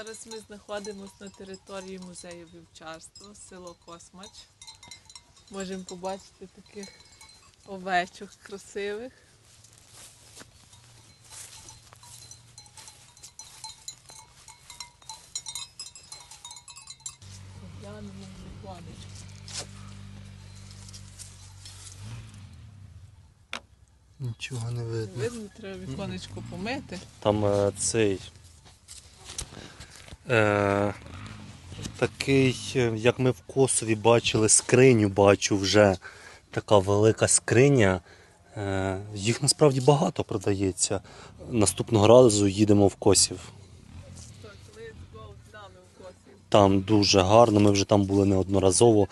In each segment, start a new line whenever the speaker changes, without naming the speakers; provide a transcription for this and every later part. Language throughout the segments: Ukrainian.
Зараз ми знаходимося на території музею вівчарства, село Космач. Можемо побачити таких овечок красивих. Глянемо.
Нічого не видно.
Видно, треба віконечко помити.
Там е, цей. Е, такий, е, як ми в Косові бачили, скриню бачу вже. Така велика скриня. Е, їх насправді багато продається. Наступного разу їдемо в Косів. Там дуже гарно. Ми вже там були неодноразово.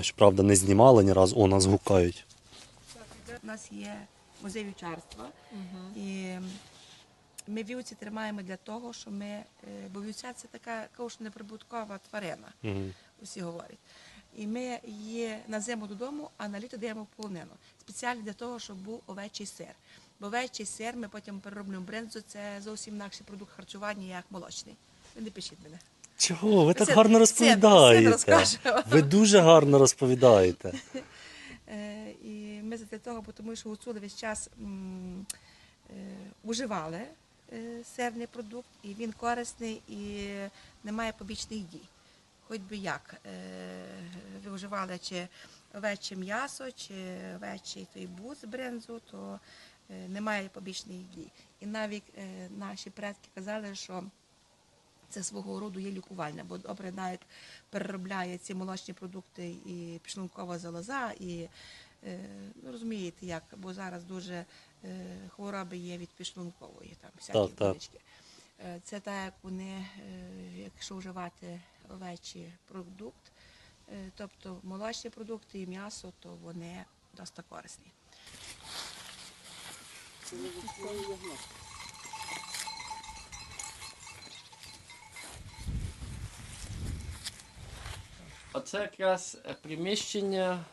Щоправда, не знімали ні разу. О, нас гукають.
У нас є музей вівчарства,
Угу.
і ми вівці тримаємо для того, що ми, е, бо вівця це така кауш неприбуткова тварина,
Мгм.
усі говорять. І ми її на зиму додому, а на літо даємо в полонину. Спеціально для того, щоб був овечий сир. Бо овечий сир ми потім перероблюємо бринзу, це зовсім інакший продукт харчування, як молочний. Ви не пишіть мене.
Чого? Ви так
Син-
гарно розповідаєте.
син розкаже.
Ви дуже гарно розповідаєте.
Е, і ми для того, тому що гуцули весь час уживали сирний продукт, і він корисний і не має побічних дій. Хоч би як е, ви вживали чи овече м'ясо, чи овечий той бус брензу, то е, немає побічних дій. І навіть е, наші предки казали, що це свого роду є лікувальне, бо добре навіть переробляє ці молочні продукти і пішлункова залоза, і е, ну, розумієте як, бо зараз дуже е, хвороби є від пішлункової, там всякі
Так, так.
болячки. Е, Це так, як вони, е, якщо вживати овечий продукт, е, тобто молочні продукти і м'ясо, то вони досить корисні.
Оце якраз е, приміщення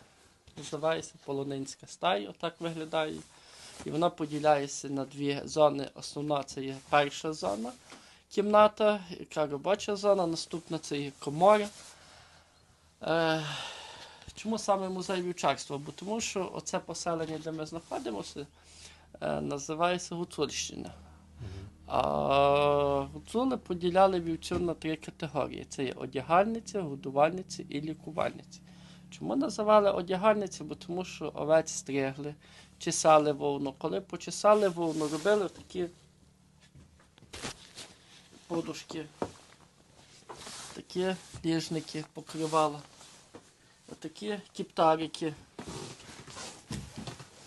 називається Полонинська стая, отак виглядає. І вона поділяється на дві зони. Основна це є перша зона кімната, яка робоча зона, наступна це є комора. Е, чому саме музей вівчарства? Бо тому що оце поселення, де ми знаходимося, е, називається Гуцульщина. А гуцули поділяли вівцю на три категорії: це є одягальниці, годувальниці і лікувальниці. Чому називали одягальниці? Бо тому що овець стригли, чесали вовну. Коли почесали вовну, робили такі подушки, такі ліжники покривала, отакі кіптарики.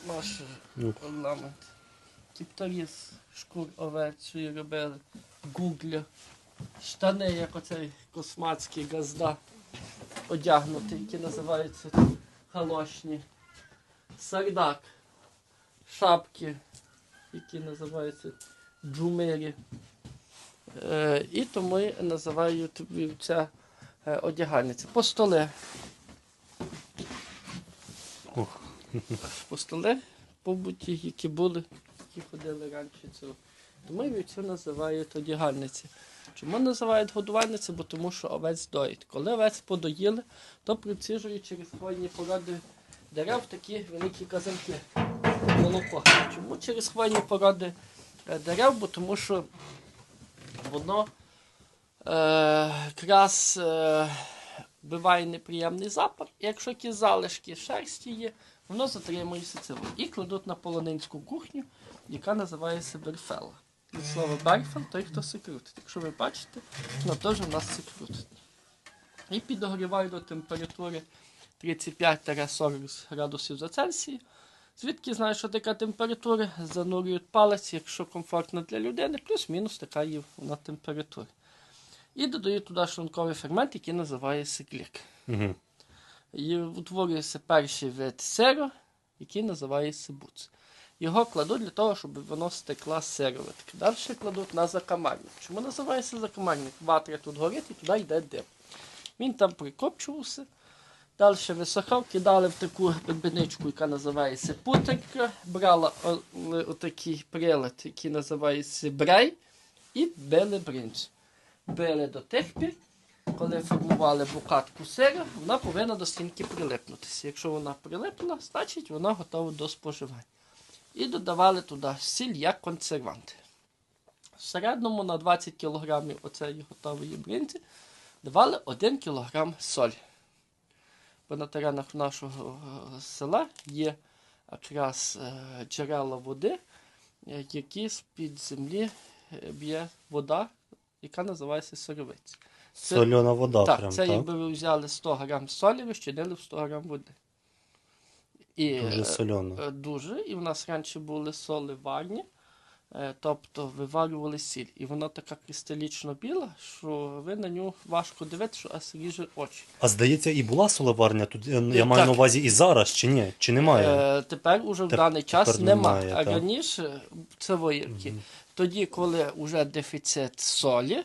Наш орнамент. Кіптарі з шкур овечої робили, гугля, штани, як оцей космацький газда, одягнутий, які називаються галошні, сардак, шапки, які називаються джумирі. Е, і тому називають вівця е, одягальниця. По столи. По столи побуті, які були, які ходили раніше цього. Тому вівцю називають одягальниці. Чому називають годувальниці? Бо тому що овець доїть. Коли овець подоїли, то приціжують через хвойні породи дерев такі великі казанки. Молоко. Чому через хвойні породи е, дерев? Бо тому що воно е, якраз е, вбиває неприємний запах. І якщо якісь залишки шерсті є, воно затримується цим. І кладуть на полонинську кухню, яка називається берфела. Від слова берфел той, хто се крутить. Якщо ви бачите, воно теж в нас се крутить. І підогрівають до температури 35-40 градусів за Цельсію. Звідки знають, що така температура? Занурюють палець, якщо комфортно для людини, плюс-мінус така є вона температура. І додають туди шлунковий фермент, який називається глік.
Мгм.
І утворюється перший вид сиру, який називається буц. Його кладуть для того, щоб воно стекла сироватка. Далі кладуть на закамарник. Чому називається закамарник? Ватря тут горить і туди йде дим. Він там прикопчувався. Далі висохав, кидали в таку бебеничку, яка називається путанька, брала о- отакий прилад, який називається брей, і били бринзу. били до тих пір, коли формували букатку сира, вона повинна до стінки прилипнутися. Якщо вона прилипла, значить вона готова до споживання. І додавали туди сіль як консервант. В середньому на 20 кг оцеї готової бринзі давали 1 кг солі. Бо на теренах нашого е, села є якраз е, джерела води, е, які з-під землі б'є вода, яка називається сировиця. Це-
Сольона вода
так,
прям,
це
так?
якби ви взяли 100 грам солі, ви щинили в 100 грам води. І,
Дуже
е,
сольона.
е, Дуже. І в нас раніше були соли варні, е, тобто виварювали сіль. І вона така кристалічно біла, що ви на нього важко дивитися, що аж ріже очі.
А здається, і була солеварня тут. Я
Е,
маю на увазі і зараз, чи ні? Чи немає?
Е, тепер уже в
Теп-
даний час немає.
немає,
А
так.
раніше це воєнки. Тоді, коли вже дефіцит солі,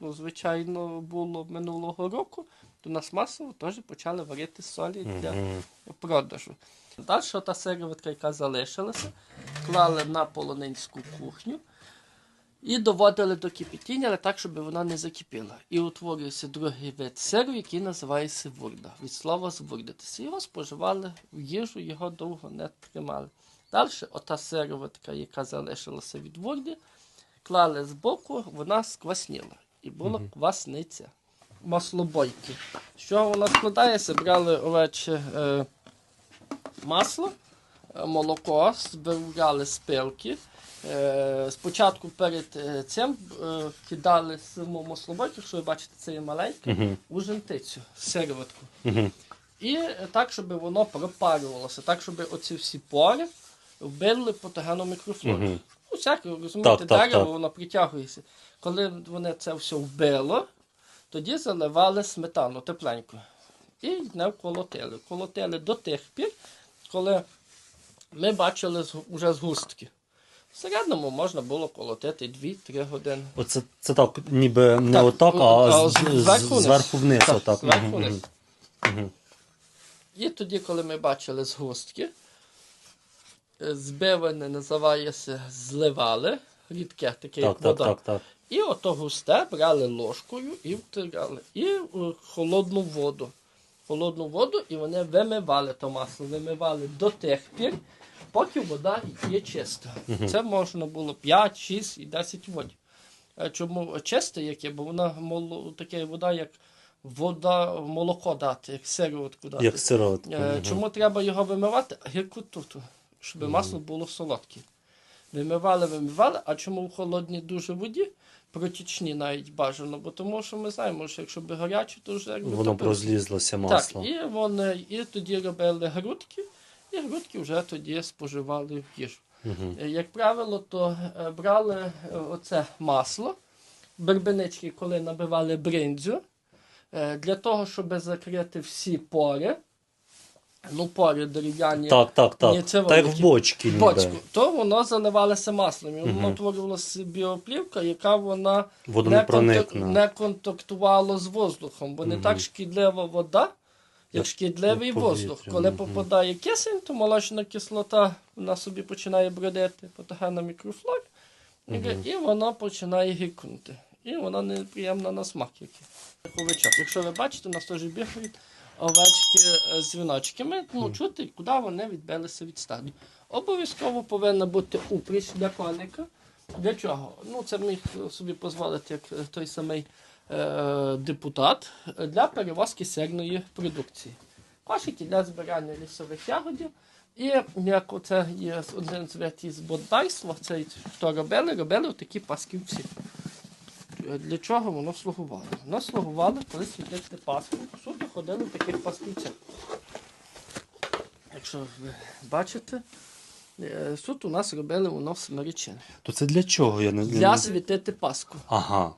ну, звичайно, було минулого року, то нас масово теж почали варити солі для
Мгм.
продажу. Далі та сироватка, яка залишилася, клали на полонинську кухню і доводили до кипятіння, але так, щоб вона не закипіла. І утворюється другий вид сиру, який називається вурда. Від слова звурдитися. Його споживали в їжу, його довго не тримали. Далі ота сироватка, яка залишилася від вурди, клали збоку, вона сквасніла. І була квасниця. Маслобойки. Що вона складається? Брали овече е, масло, е, молоко, збирали з пилки. Е, спочатку перед е, цим кидали саму маслобойку, якщо ви бачите, це є маленька,
Мгм.
у жентицю, сироватку.
Мгм.
І так, щоб воно пропарювалося, так, щоб оці всі пори вбили патогену мікрофлору.
Мгм.
Ну, всяке, розумієте,
Так, так,
дерево,
так.
воно притягується. Коли вони це все вбило, тоді заливали сметану тепленьку. І не вколотили. Колотили до тих пір, коли ми бачили уже згустки. В середньому можна було колотити 2-3 години.
Оце це так, ніби не
Так,
отак, а,
зверху вниз.
зверху вниз.
Так,
отак.
зверху вниз.
Мгм.
І тоді, коли ми бачили згустки, збиване називається зливали, рідке таке як
Так, так,
вода.
так, так.
І ото густе брали ложкою і втирали. І е, холодну воду. Холодну воду, і вони вимивали то масло, вимивали до тих пір, поки вода є чиста. Це можна було 5, 6 і 10 водів. Е, Чому чисте яке? Бо вона таке вода, як вода, молоко дати, як сироватку дати.
Як сироватка.
Е. Чому треба його вимивати? Гірку тут, щоб масло було солодке. Вимивали, вимивали, а чому в холодній дуже воді? Протічні навіть бажано, бо тому що ми знаємо, що якщо би гаряче, то вже якби
Воно б розлізлося масло.
Так, і вони і тоді робили грудки, і грудки вже тоді споживали в їжу. Е, Як правило, то е, брали е, оце масло, бербенички, коли набивали бриндзю, для того, щоб закрити всі пори, ну, пори дерев'яні,
Так, так, так. Та як в бочки ніби.
бочку, то воно заливалося маслом. І воно утворювалася біоплівка, яка вона не, контак- не контактувала з воздухом, бо не так шкідлива вода, як шкідливий воздух. Коли попадає кисень, то молочна кислота вона собі починає бродити, патогенна мікрофлора, і- вона починає гікнути. І вона неприємна на смак. Який. Якщо ви бачите, у нас теж бігають овечки е, з віночками, ну чути, куди вони відбилися від стаду. Обов'язково повинна бути упріч для коника. Для чого? Ну, це міг собі дозволити як е, той самий е, депутат для перевозки сирної продукції. Кошики для збирання лісових ягодів. І як оце є один з видів з бодайства, це що робили, робили такі пасківці. Е, Для чого воно слугувало? Воно слугувало, коли світити паску. Суто ходили в таких пасківцях. Якщо ви бачите, е, суд у нас робили воно в.
То це для чого? Я не
Для світити паску.
Ага.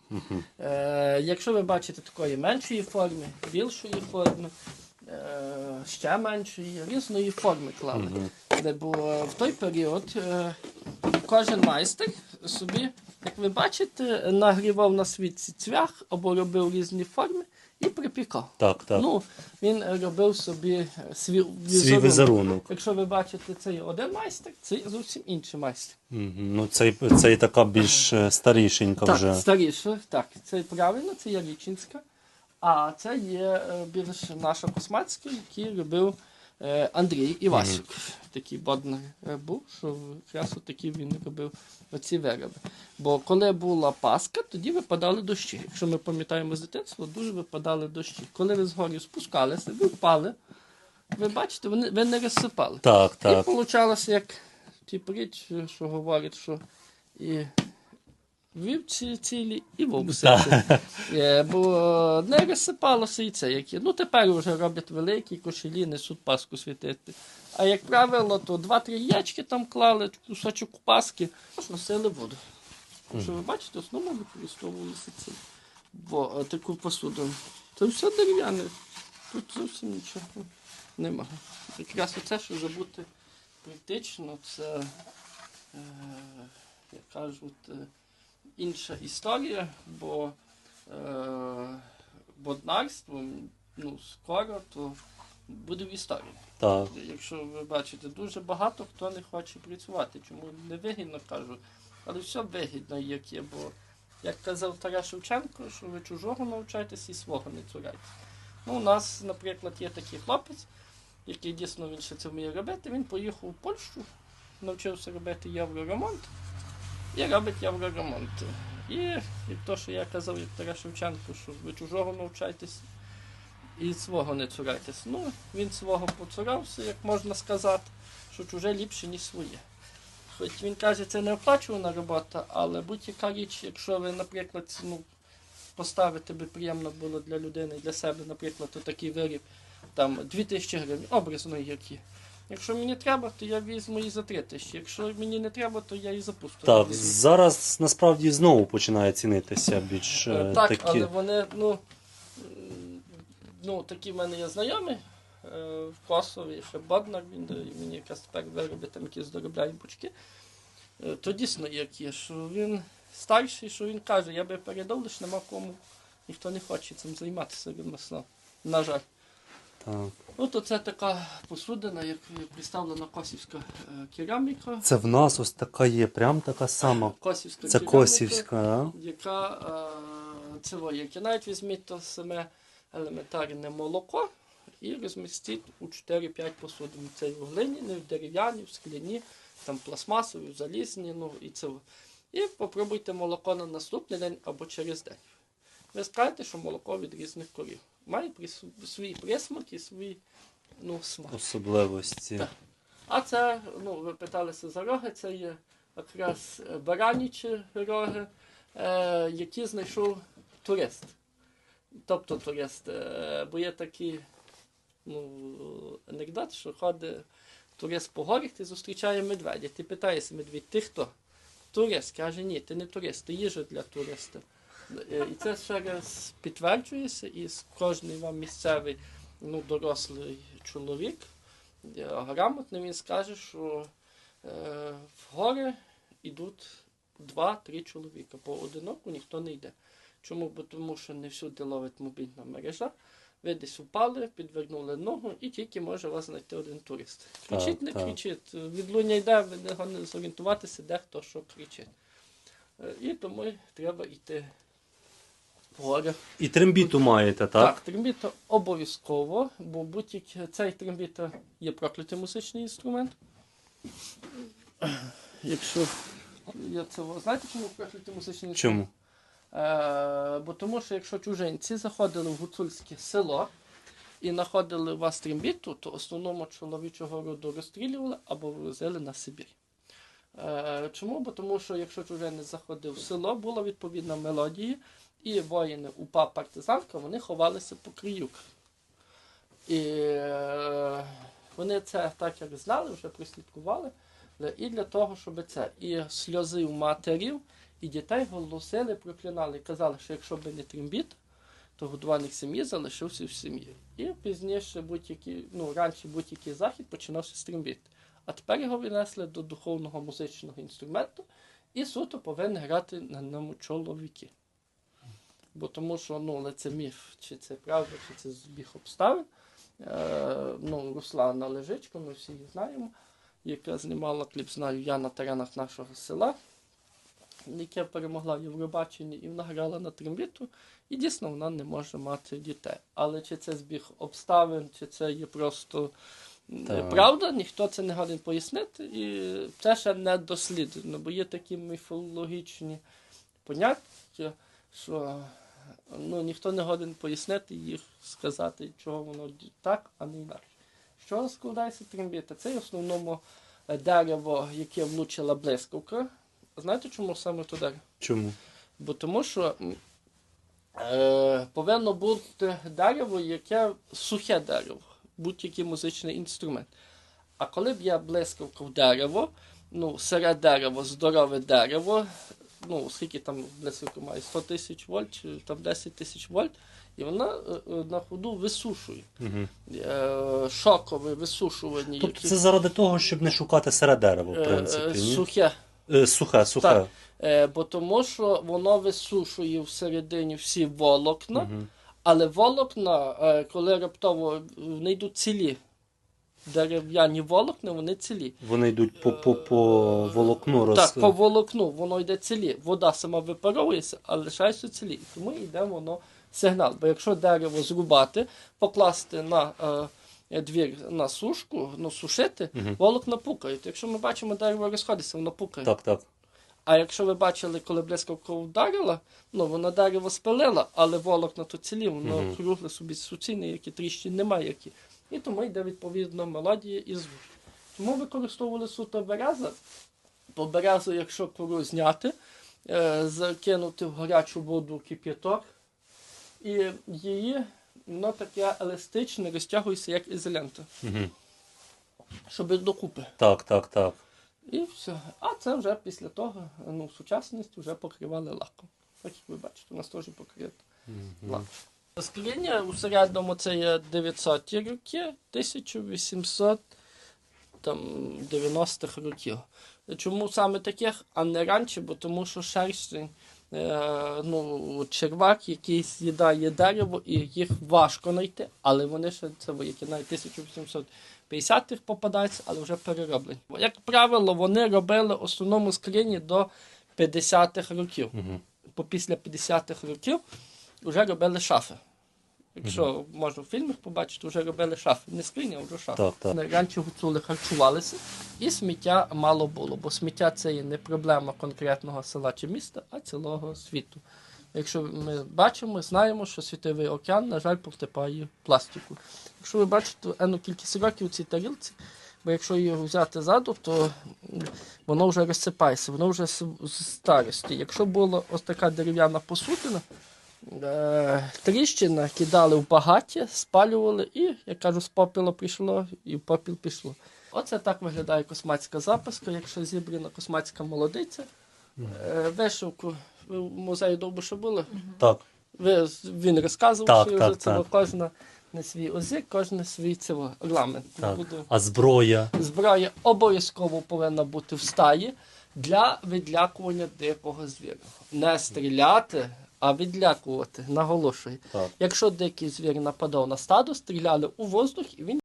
Е, якщо ви бачите такої меншої форми, більшої форми, е, ще меншої, різної форми клали.
Мгм.
Де, бо в той період е, кожен майстер собі, як ви бачите, нагрівав на світці цвях або робив різні форми і припікав.
Так, так.
Ну, він робив собі е, свій
Свій візерунок.
Якщо ви бачите, це є один майстер, це є зовсім інший майстер.
Мгм. Ну, цей, цей така більш е, старішенька
Так,
вже.
старіше, так, це правильно, це є Річинська. А це є е, більш наша Космацька, який робив Андрій Івасюк. Такий е, був, що якраз такі він робив оці вироби. Бо коли була Пасха, тоді випадали дощі. Якщо ми пам'ятаємо з дитинства, дуже випадали дощі. Коли ви згорі спускалися, ви впали, ви бачите, вони, ви не розсипали.
Так, так.
І вийшло, як ті притч, що говорять, що і вівці цілі, і вовси. Е, Бо не розсипалося і це. Які. Ну тепер вже роблять великі кошелі, несуть паску світити. А як правило, то два-три яєчки там клали, кусочок паски, носили воду. Що ви бачите, в основному використовувалися ці. Бо е, таку посуду. Це все дерев'яне. Тут зовсім нічого немає. Якраз оце, що забути критично, це, е, як кажуть, е, інша історія, бо е, боднарство ну, скоро то буде в історії.
так.
Якщо ви бачите, дуже багато хто не хоче працювати. Чому не вигідно кажу, але все вигідно, як є, бо як казав Тарас Шевченко, що ви чужого навчайтесь і свого не цурайтесь. Ну, у нас, наприклад, є такий хлопець, який дійсно він ще це вміє робити. Він поїхав у Польщу, навчився робити євроремонт і робить євроремонт. І як то, що я казав, як Тарас Шевченко, що ви чужого навчайтесь і свого не цурайтесь. Ну, він свого поцурався, як можна сказати, що чуже ліпше, ніж своє. Хоч він каже, це не оплачувана робота, але будь-яка річ, якщо ви, наприклад, ну, поставити би приємно було для людини, для себе, наприклад, такий виріб, там 2000 гривень, образно які. Якщо мені треба, то я візьму і за 3 тисячі. Якщо мені не треба, то я і за пусту.
Так, зараз насправді знову починає цінитися більш
Е,
е,
Так,
такі.
але вони, ну, ну, такі в мене є знайомі е, в Косові, ще Боднар, він дає мені якраз тепер вироби там якісь доробляють бучки. Е, То дійсно як є, що він старший, що він каже, я би передав, лише нема кому, ніхто не хоче цим займатися ремеслом. На жаль.
Так.
Ну, то це така посудина, як представлена косівська е, кераміка.
Це в нас ось така є, прям така сама.
Косівська
Це
кераміка.
косівська, да?
яка е, це во, навіть візьміть то саме елементарне молоко і розмістіть у 4-5 посудин. Це в глині, не в дерев'яні, в скляні, там пластмасові, в залізні, ну і це. І попробуйте молоко на наступний день або через день. Ви скажете, що молоко від різних корів. Має свій присмак і свій ну, смак.
Особливості.
Так. А це, ну, ви питалися за роги, це є якраз е, баранічі роги, е, які знайшов турист. Тобто турист, е, бо є такий ну, анекдот, що ходить турист по горах і зустрічає медведя. Ти питаєшся медведь, ти хто? Турист. Каже, ні, ти не турист, ти їжа для туриста. Е, І це ще раз підтверджується, і кожен вам місцевий ну, дорослий чоловік е, грамотний, він скаже, що е, в гори йдуть два-три чоловіка. По одиноку ніхто не йде. Чому? Бо тому що не всюди ловить мобільна мережа. Ви десь упали, підвернули ногу і тільки може вас знайти один турист. Кричить,
Так,
не
так.
кричить. Відлуння йде, ви не зорієнтуватися, де хто що кричить. Е, І тому треба йти в.
І трембіту маєте, так?
Так, трембіта обов'язково, бо будь-який цей трембіта є проклятий музичний інструмент. Якщо я це знаєте, чому проклятий музичний інструмент?
Чому?
Е, бо тому що якщо чужинці заходили в гуцульське село і знаходили у вас трембіту, то основному чоловічого роду розстрілювали або вивозили на Сибір. Е, чому? Бо тому що якщо чужинець заходив в село, була відповідна мелодія, і воїни УПА партизанка вони ховалися по кріюках. І е, вони це так як знали, вже прослідкували. І для того, щоб це і сльози у матерів, і дітей голосили, проклинали, казали, що якщо б не трембіт, то годувальник сім'ї залишився в сім'ї. І пізніше будь-який, ну раніше будь-який захід починався з трембіт. А тепер його віднесли до духовного музичного інструменту, і суто повинні грати на ньому чоловіки. Бо тому що ну, але це міф, чи це правда, чи це збіг обставин. Е, ну, Руслана Лежичко, ми всі її знаємо, яка знімала кліп Знаю я на теренах нашого села, яка перемогла в Євробаченні, і вона грала на трембіту, і дійсно вона не може мати дітей. Але чи це збіг обставин, чи це є просто
Так.
правда, ніхто це не годен пояснити, і це ще не досліджено, бо є такі міфологічні поняття, що ну, ніхто не годен пояснити їх, сказати, чого воно так, а не інакше. Що складається трембіта? Це в основному е, дерево, яке влучила блискавка. Знаєте, чому саме то дерево?
Чому?
Бо тому що е, повинно бути дерево, яке сухе дерево, будь-який музичний інструмент. А коли б я блискавка в дерево, ну, сире дерево, здорове дерево, ну, скільки там блискавка має, 100 тисяч вольт чи там 10 тисяч вольт, і вона е, е, на ходу висушує.
Угу.
Е, шокове висушування.
Тобто
які-
це заради того, щоб не шукати сере дерево, в принципі.
е,
ні?
сухе.
Е, Сухе, сухе.
Так. Е, бо тому що воно висушує всередині всі волокна,
Мгм.
але волокна, е, коли раптово вони йдуть цілі. Дерев'яні волокна, вони цілі.
Вони йдуть по, по, по волокну роз...
Так, по волокну воно йде цілі. Вода сама випаровується, а лишається цілі. І Тому йде воно сигнал. Бо якщо дерево зрубати, покласти на е, двір на сушку, ну сушити,
Мгм.
волокна пукають. Якщо ми бачимо дерево розходиться, воно пукає.
Так, так.
А якщо ви бачили, коли блискавка вдарила, ну вона дерево спилила, але волокна то цілі, воно
Мгм.
кругле собі суцільне, які тріщин немає які. І тому йде відповідно мелодія і звук. Тому використовували суто береза. Бо березу, якщо кору зняти, е, закинути в гарячу воду кип'яток, і її воно таке еластичне, розтягується як ізолента,
Угу.
щоб докупи.
Так, так, так.
І все. А це вже після того, ну, в сучасності вже покривали лаком. Так як ви бачите, у нас теж покрито лаком. Скриння у середньому це є 900 роки, 1890-х років. Чому саме таких, а не раніше? Бо тому що шерстень, е, ну, червак, який з'їдає дерево, і їх важко знайти, але вони ще це вояки навіть 1850-х попадаються, але вже перероблені. Як правило, вони робили основному скрині до 50-х років.
Угу.
Після 50-х років вже робили шафи. Якщо можна в фільмах побачити, вже робили шафи. Не скрині, а вже шафи.
Так, так.
Раніше гуцули харчувалися, і сміття мало було, бо сміття це є не проблема конкретного села чи міста, а цілого світу. Якщо ми бачимо, знаємо, що світовий океан, на жаль, повтипає пластику. Якщо ви бачите енну кількість років у цій тарілці, бо якщо її взяти ззаду, то воно вже розсипається, воно вже з старості. Якщо була ось така дерев'яна посудина, тріщина кидали в багаття, спалювали, і, як кажу, з попілу пішло, і в попіл пішло. Оце так виглядає космацька записка, якщо зібрана космацька молодиця. Е, Вишивку ви в музеї Довбуша були.
Так.
Ви, він розказував,
Так,
що
так,
вже це
так.
кожна на свій озик, кожна свій цього орнамент.
так.
Буду-
А зброя?
Зброя обов'язково повинна бути в стаї для відлякування дикого звіру. Не стріляти, а відлякувати, наголошую.
Так.
Якщо дикий звір нападав на стадо, стріляли у воздух і він